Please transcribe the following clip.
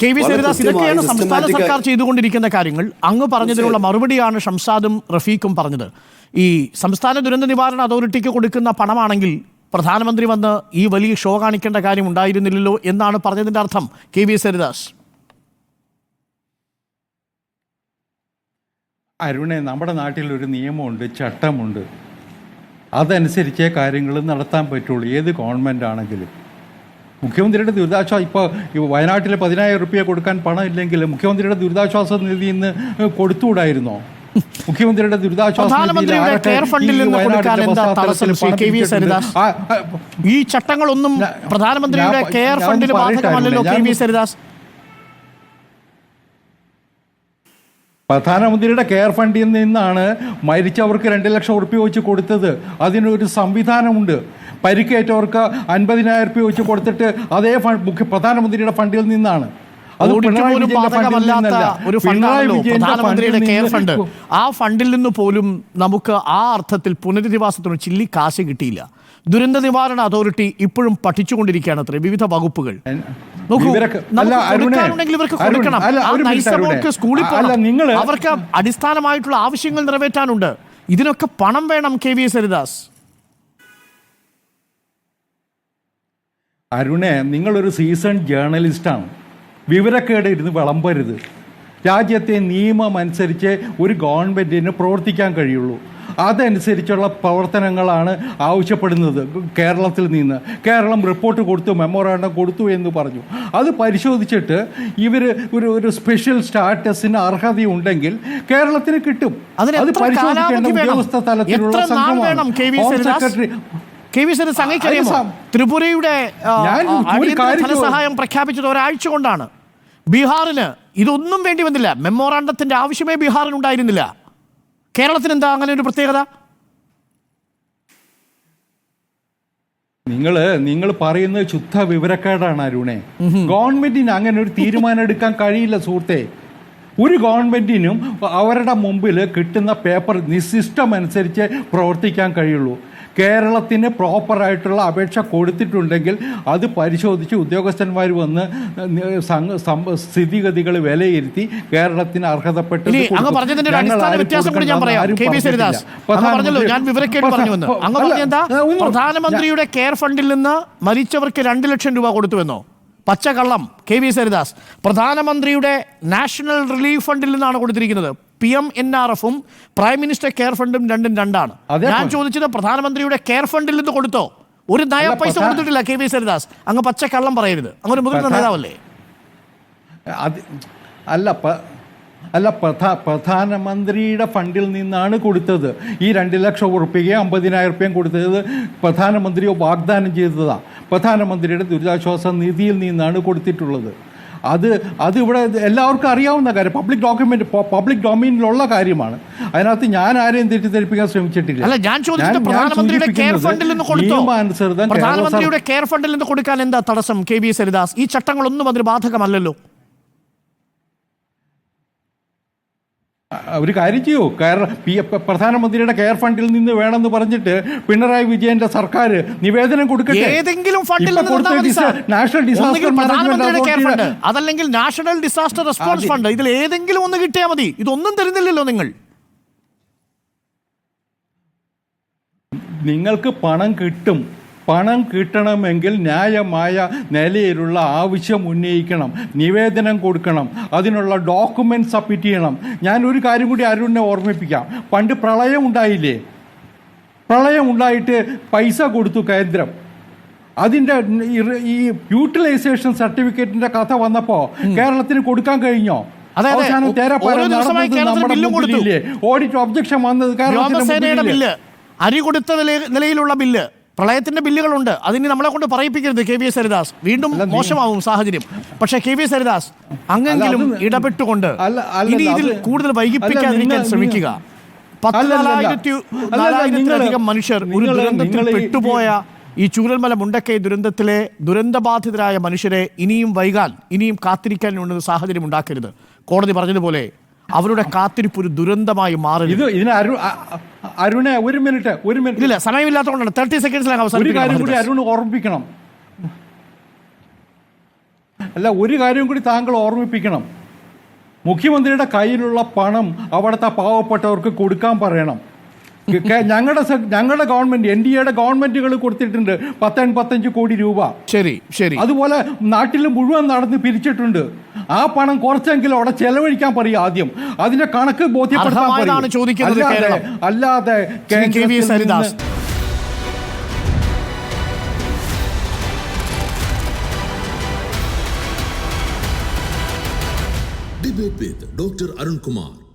K V Saridas ഇതൊക്കെയാണ് സംസ്ഥാന സർക്കാർ ചെയ്തുകൊണ്ടിരിക്കുന്ന കാര്യങ്ങൾ. അങ്ങ് പറഞ്ഞതിനുള്ള മറുപടിയാണ് ഷംസാദും റഫീഖും പറഞ്ഞത്. ഈ സംസ്ഥാന ദുരന്ത നിവാരണ അതോറിറ്റിക്ക് കൊടുക്കുന്ന പണമാണെങ്കിൽ പ്രധാനമന്ത്രി വന്ന് ഈ വലിയ ഷോ കാണിക്കേണ്ട കാര്യം ഉണ്ടായിരുന്നില്ലല്ലോ എന്നാണ് പറഞ്ഞതിന്റെ അർത്ഥം. കെ വി സരിദാസ് അരുണെ നമ്മുടെ നാട്ടിൽ ഒരു നിയമമുണ്ട് ചട്ടമുണ്ട്. അതനുസരിച്ചേ കാര്യങ്ങൾ നടത്താൻ പറ്റുള്ളൂ ഏത് ഗവൺമെന്റ് ആണെങ്കിലും. മുഖ്യമന്ത്രിയുടെ ദുരിതാശ്വാസ ഇപ്പോൾ വയനാട്ടിൽ പതിനായിരം റുപ്യ കൊടുക്കാൻ പണം ഇല്ലെങ്കിൽ മുഖ്യമന്ത്രിയുടെ ദുരിതാശ്വാസ നിധിയിൽ നിന്ന് കൊടുത്തുകൂടായിരുന്നോ മുഖ്യമന്ത്രിയുടെ ദുരിതാശ്വാസ പ്രധാനമന്ത്രിയുടെ കെയർ ഫണ്ടിൽ ഈ ചട്ടങ്ങളൊന്നും പ്രധാനമന്ത്രിയുടെ കെയർ ഫണ്ടിൽ ബാധകമല്ലല്ലോ കെ വി സരിദാസ്. പ്രധാനമന്ത്രിയുടെ കെയർ ഫണ്ടിൽ നിന്നാണ് മരിച്ചവർക്ക് രണ്ട് ലക്ഷം ഉറുപ്പ്യ വെച്ച് കൊടുത്തത്. അതിനൊരു സംവിധാനമുണ്ട്. പരിക്കേറ്റവർക്ക് അൻപതിനായിരം രൂപ വെച്ച് കൊടുത്തിട്ട് അതേ ഫണ്ട് മുഖ്യ പ്രധാനമന്ത്രിയുടെ ഫണ്ടിൽ നിന്നാണ്. അത്. ഒരു പ്രധാനമന്ത്രിയുടെ കെയർ ഫണ്ട് ആ ഫണ്ടിൽ നിന്ന് പോലും നമുക്ക് ആ അർത്ഥത്തിൽ പുനരധിവാസത്തിന് ചില്ലി കാശ് കിട്ടിയില്ല. ദുരന്ത നിവാരണ അതോറിറ്റി ഇപ്പോഴും പഠിച്ചുകൊണ്ടിരിക്കുകയാണ് അത്ര. വിവിധ വകുപ്പുകൾ. സ്കൂളിൽ അവർക്ക് അടിസ്ഥാനമായിട്ടുള്ള ആവശ്യങ്ങൾ നിറവേറ്റാനുണ്ട്. ഇതിനൊക്കെ പണം വേണം കെ വി സരിദാസ് അരുണെ നിങ്ങളൊരു സീസൺ ജേർണലിസ്റ്റാണ് വിവരക്കേട് ഇരുന്ന് വിളമ്പരുത്. രാജ്യത്തെ നിയമം അനുസരിച്ച് ഒരു ഗവൺമെന്റിന് പ്രവർത്തിക്കാൻ കഴിയുള്ളൂ. അതനുസരിച്ചുള്ള പ്രവർത്തനങ്ങളാണ് ആവശ്യപ്പെടുന്നത് കേരളത്തിൽ നിന്ന്. കേരളം റിപ്പോർട്ട് കൊടുത്തു മെമ്മോറാണ്ടം കൊടുത്തു എന്ന് പറഞ്ഞു. അത് പരിശോധിച്ചിട്ട് ഇവർ ഒരു ഒരു സ്പെഷ്യൽ സ്റ്റാറ്റസിന് അർഹതയുണ്ടെങ്കിൽ കേരളത്തിന് കിട്ടും. അത് പരിശോധിക്കേണ്ട ഉദ്യോഗസ്ഥ തലത്തിലുള്ള സംഘമാണ്. Home secretary K V Saridas അങ്ങേക്കറിയാമോ ത്രിപുരയുടെ ധനസഹായം പ്രഖ്യാപിച്ചത് ഒരാഴ്ച കൊണ്ടാണ്. ബീഹാറിന് ഇതൊന്നും വേണ്ടി വന്നില്ല. മെമ്മോറാണ്ടത്തിന്റെ ആവശ്യമേ ബീഹാറിന് ഉണ്ടായിരുന്നില്ല. കേരളത്തിന് എന്താ അങ്ങനെ ഒരു പ്രത്യേകത? നിങ്ങൾ നിങ്ങൾ പറയുന്നത് ശുദ്ധ വിവരക്കേടാണ് അരുണെ ഗവൺമെന്റിന് അങ്ങനെ ഒരു തീരുമാനം എടുക്കാൻ കഴിയില്ല സുഹൃത്തെ. ഒരു ഗവൺമെന്റിനും അവരുടെ മുമ്പിൽ കിട്ടുന്ന പേപ്പർ നിസിസ്റ്റം അനുസരിച്ച് പ്രവർത്തിക്കാൻ കഴിയുള്ളൂ. കേരളത്തിന് പ്രോപ്പറായിട്ടുള്ള അപേക്ഷ കൊടുത്തിട്ടുണ്ടെങ്കിൽ അത് പരിശോധിച്ച് ഉദ്യോഗസ്ഥന്മാർ വന്ന് സ്ഥിതിഗതികൾ വിലയിരുത്തി കേരളത്തിന് അല്ല, പ്രധാനമന്ത്രിയുടെ കെയർ ഫണ്ടിൽ നിന്ന് മരിച്ചവർക്ക് രണ്ട് ലക്ഷം രൂപ കൊടുത്തുവെന്നോ? പച്ചക്കള്ളം. കെ വി സരിദാസ് പ്രധാനമന്ത്രിയുടെ നാഷണൽ റിലീഫ് ഫണ്ടിൽ നിന്നാണ് കൊടുത്തിരിക്കുന്നത്. പി എം എൻ ആർ എഫും പ്രൈം മിനിസ്റ്റർ കെയർ ഫണ്ടും രണ്ടും രണ്ടാണ്. ഞാൻ ചോദിച്ചത് പ്രധാനമന്ത്രിയുടെ കെയർ ഫണ്ടിൽ നിന്ന് കൊടുത്തോ? ഒരു നയ പൈസ കൊടുത്തിട്ടില്ല കെ വി സരിദാസ്. അങ്ങ് പച്ചക്കള്ളം പറയരുത്. അങ്ങനെ മുതിർന്ന നേതാവല്ലേ? അല്ല അല്ല പ്രധാ പ്രധാനമന്ത്രിയുടെ ഫണ്ടിൽ നിന്നാണ് കൊടുത്തത്. ഈ രണ്ട് ലക്ഷം ഉറുപ്പികയും അമ്പതിനായിരം ഉറുപ്പികയും കൊടുത്തത് പ്രധാനമന്ത്രിയോ വാഗ്ദാനം ചെയ്തതാണ് പ്രധാനമന്ത്രിയുടെ ദുരിതാശ്വാസ നിധിയിൽ നിന്നാണ് കൊടുത്തിട്ടുള്ളത്. അത് അത് ഇവിടെ എല്ലാവർക്കും അറിയാവുന്ന കാര്യം. പബ്ലിക് ഡോക്യുമെന്റ് പബ്ലിക് ഡൊമൈനിലുള്ള കാര്യമാണ്. അതിനകത്ത് ഞാൻ ആരെയും തെറ്റിദ്ധരിപ്പിക്കാൻ ശ്രമിച്ചിട്ടില്ല. അല്ല ഞാൻ ചോദിച്ചത് പ്രധാനമന്ത്രിയുടെ കെയർ ഫണ്ടിൽ നിന്ന് കൊടുത്തോ? പ്രധാനമന്ത്രിയുടെ കെയർ ഫണ്ടിൽ നിന്ന് കൊടുക്കാൻ എന്താ തടസ്സം? കെ വി സരിദാസ് ഈ ചട്ടങ്ങളൊന്നും അതിന് ബാധകമല്ലല്ലോ. ഒരു കാര്യം ചെയ്യൂ. കെയർ പി പ്രധാനമന്ത്രിയുടെ കെയർ ഫണ്ടിൽ നിന്ന് വേണമെന്ന് പറഞ്ഞിട്ട് പിണറായി വിജയന്റെ സർക്കാർ നിവേദനം കൊടുക്കട്ടെ? ഏതെങ്കിലും ഫണ്ടിൽ നാഷണൽ ഡിസാസ്റ്റർ മാനേജ്മെന്റ് അതല്ലെങ്കിൽ നാഷണൽ ഡിസാസ്റ്റർ റെസ്പോൺസ് ഫണ്ട്. ഇതിൽ ഏതെങ്കിലും ഒന്ന് കിട്ടിയാൽ മതി. ഇതൊന്നും തരുന്നില്ലല്ലോ നിങ്ങൾ. നിങ്ങൾക്ക് പണം കിട്ടും. പണം കിട്ടണമെങ്കിൽ ന്യായമായ നിലയിലുള്ള ആവശ്യം ഉന്നയിക്കണം നിവേദനം കൊടുക്കണം അതിനുള്ള ഡോക്യുമെന്റ് സബ്മിറ്റ് ചെയ്യണം. ഞാൻ ഒരു കാര്യം കൂടി അരുണിനെ ഓർമ്മിപ്പിക്കാം. പണ്ട് പ്രളയം ഉണ്ടായില്ലേ? പ്രളയം ഉണ്ടായിട്ട് പൈസ കൊടുത്തു കേന്ദ്രം. അതിന്റെ ഈ യൂട്ടിലൈസേഷൻ സർട്ടിഫിക്കറ്റിന്റെ കഥ വന്നപ്പോൾ കേരളത്തിന് കൊടുക്കാൻ കഴിഞ്ഞോ. ഓഡിറ്റ് ഒബ്ജക്ഷൻ വന്നത് കേരളത്തിന്റെ അരി കൊടുത്ത നിലയിലുള്ള ബില്ല്. പ്രളയത്തിന്റെ ബില്ലുകളുണ്ട്. അതിന് നമ്മളെ കൊണ്ട് പറയിപ്പിക്കരുത് കെ വി എസ് ഹരിദാസ്. വീണ്ടും മോശമാവും സാഹചര്യം. പക്ഷേ കെ വി എസ് ഹരിദാസ് അങ്ങെങ്കിലും ഇടപെട്ടുകൊണ്ട് ഇനി ഇതിൽ കൂടുതൽ വൈകിപ്പിക്കാതിരിക്കാൻ ശ്രമിക്കുക. പത്ത് അല്ല, അല്ല, നാലായിരത്തിലധികം മനുഷ്യർ ഒരു ദുരന്തത്തിൽ പെട്ടുപോയ ഈ ചൂരൽമല മുണ്ടക്കൈ ദുരന്തത്തിലെ ദുരന്തബാധിതരായ മനുഷ്യരെ ഇനിയും വൈകാൻ ഇനിയും കാത്തിരിക്കാനുള്ള സാഹചര്യം ഉണ്ടാക്കരുത്. കോടതി പറഞ്ഞതുപോലെ അവരുടെ കാത്തിരിപ്പ് ഒരു ദുരന്തമായി മാറും ഇത് ഇതിന് അരുണെ ഒരു മിനിറ്റ് ഒരു മിനിറ്റ്. ഇല്ല സമയമില്ലാത്തതുകൊണ്ടാണ്. തേർട്ടി സെക്കൻഡ്സിലാണ് ഒരു കാര്യം കൂടി അരുൺ ഓർമ്മിപ്പിക്കണം. അല്ല ഒരു കാര്യം കൂടി താങ്കൾ ഓർമ്മിപ്പിക്കണം. മുഖ്യമന്ത്രിയുടെ കയ്യിലുള്ള പണം അവിടുത്തെ പാവപ്പെട്ടവർക്ക് കൊടുക്കാൻ പറയണം. ഞങ്ങളുടെ ഞങ്ങളുടെ ഗവൺമെന്റ് എൻ ഡി എയുടെ ഗവൺമെന്റുകൾ കൊടുത്തിട്ടുണ്ട് പത്തൊൻപത്തഞ്ച് കോടി രൂപ ശരി ശരി അതുപോലെ നാട്ടിൽ മുഴുവൻ നടന്ന് പിരിച്ചിട്ടുണ്ട് ആ പണം കുറച്ചെങ്കിലും അവിടെ ചെലവഴിക്കാൻ പറയും ആദ്യം അതിന്റെ കണക്ക് ബോധ്യപ്പെടുത്താൻ. ചോദിക്കുന്നത് അല്ലാതെ കേരളം. അല്ലാതെ Debate with Dr. Arun Kumar.